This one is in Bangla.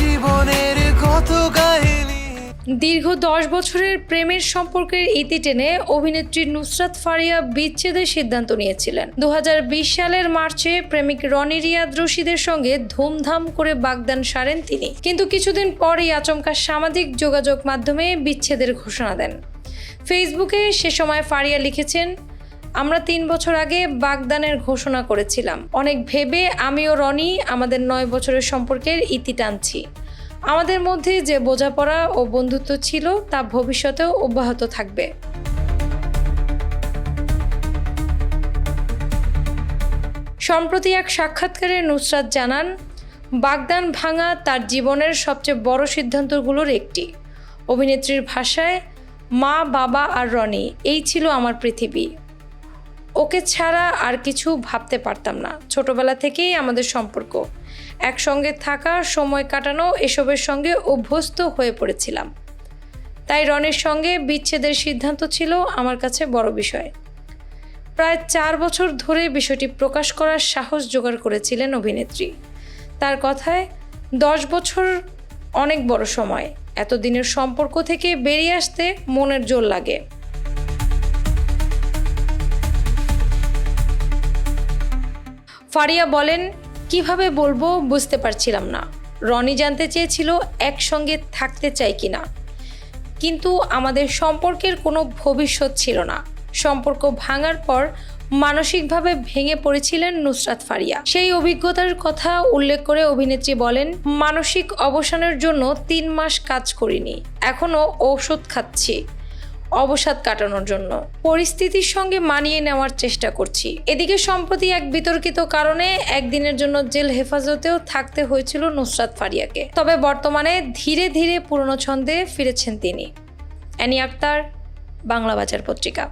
জীবনের দীর্ঘ দশ বছরের প্রেমের সম্পর্কের ইতি টেনে অভিনেত্রী নুসরাত ফারিয়া বিচ্ছেদের সিদ্ধান্ত নিয়েছিলেন। দু হাজার বিশ সালের মার্চে প্রেমিক রনি রিয়াদ রশিদের সঙ্গে ধুমধাম করে বাগদান সারেন তিনি। কিন্তু কিছুদিন পরই আচমকা সামাজিক যোগাযোগ মাধ্যমে বিচ্ছেদের ঘোষণা দেন। ফেসবুকে সে সময় ফারিয়া লিখেছেন আমরা তিন বছর আগে বাগদানের ঘোষণা করেছিলাম। অনেক ভেবে আমি ও রনি আমাদের নয় বছরের সম্পর্কের ইতি টানছি। আমাদের মধ্যে যে বোঝাপড়া ও বন্ধুত্ব ছিল, তা ভবিষ্যতেও অব্যাহত থাকবে। সম্প্রতি এক সাক্ষাৎকারে নুসরাত জানান, বাগদান ভাঙা তার জীবনের সবচেয়ে বড় সিদ্ধান্তগুলোর একটি। অভিনেত্রীর ভাষায়, মা, বাবা আর রনি, এই ছিল আমার পৃথিবী। ওকে ছাড়া আর কিছু ভাবতে পারতাম না। ছোটবেলা থেকেই আমাদের সম্পর্ক। একসঙ্গে থাকা, সময় কাটানো, এসবের সঙ্গে অভ্যস্ত হয়ে পড়েছিলাম। তাই রনের সঙ্গে বিচ্ছেদের সিদ্ধান্ত ছিল আমার কাছে বড় বিষয়। প্রায় চার বছর ধরে বিষয়টি প্রকাশ করার সাহস জোগাড় করেছিলেন অভিনেত্রী। তার কথায়, দশ বছর অনেক বড় সময়। এতদিনের সম্পর্ক থেকে বেরিয়ে আসতে মনের জোর লাগে। ফারিয়া বলেন, কীভাবে বলব বুঝতে পারছিলাম না। রনি জানতে চেয়েছিল একসঙ্গে থাকতে চাই কিনা কিন্তু আমাদের সম্পর্কের কোনো ভবিষ্যৎ ছিল না। সম্পর্ক ভাঙার পর মানসিকভাবে ভেঙে পড়েছিলেন নুসরাত ফারিয়া। সেই অভিজ্ঞতার কথা উল্লেখ করে অভিনেত্রী বলেন, মানসিক অবসানের জন্য তিন মাস কাজ করিনি। এখনও ঔষধ খাচ্ছি। অবসাদ কাটানোর জন্য। পরিস্থিতির সঙ্গে মানিয়ে নেওয়ার চেষ্টা করছি। এদিকে সম্প্রতি এক বিতর্কিত কারণে একদিনের জন্য জেল হেফাজতেও থাকতে হয়েছিল নুসরাত ফারিয়াকে। তবে বর্তমানে ধীরে ধীরে পুরনো ছন্দে ফিরেছেন তিনি। অ্যানি আক্তার, বাংলা বাজার পত্রিকা।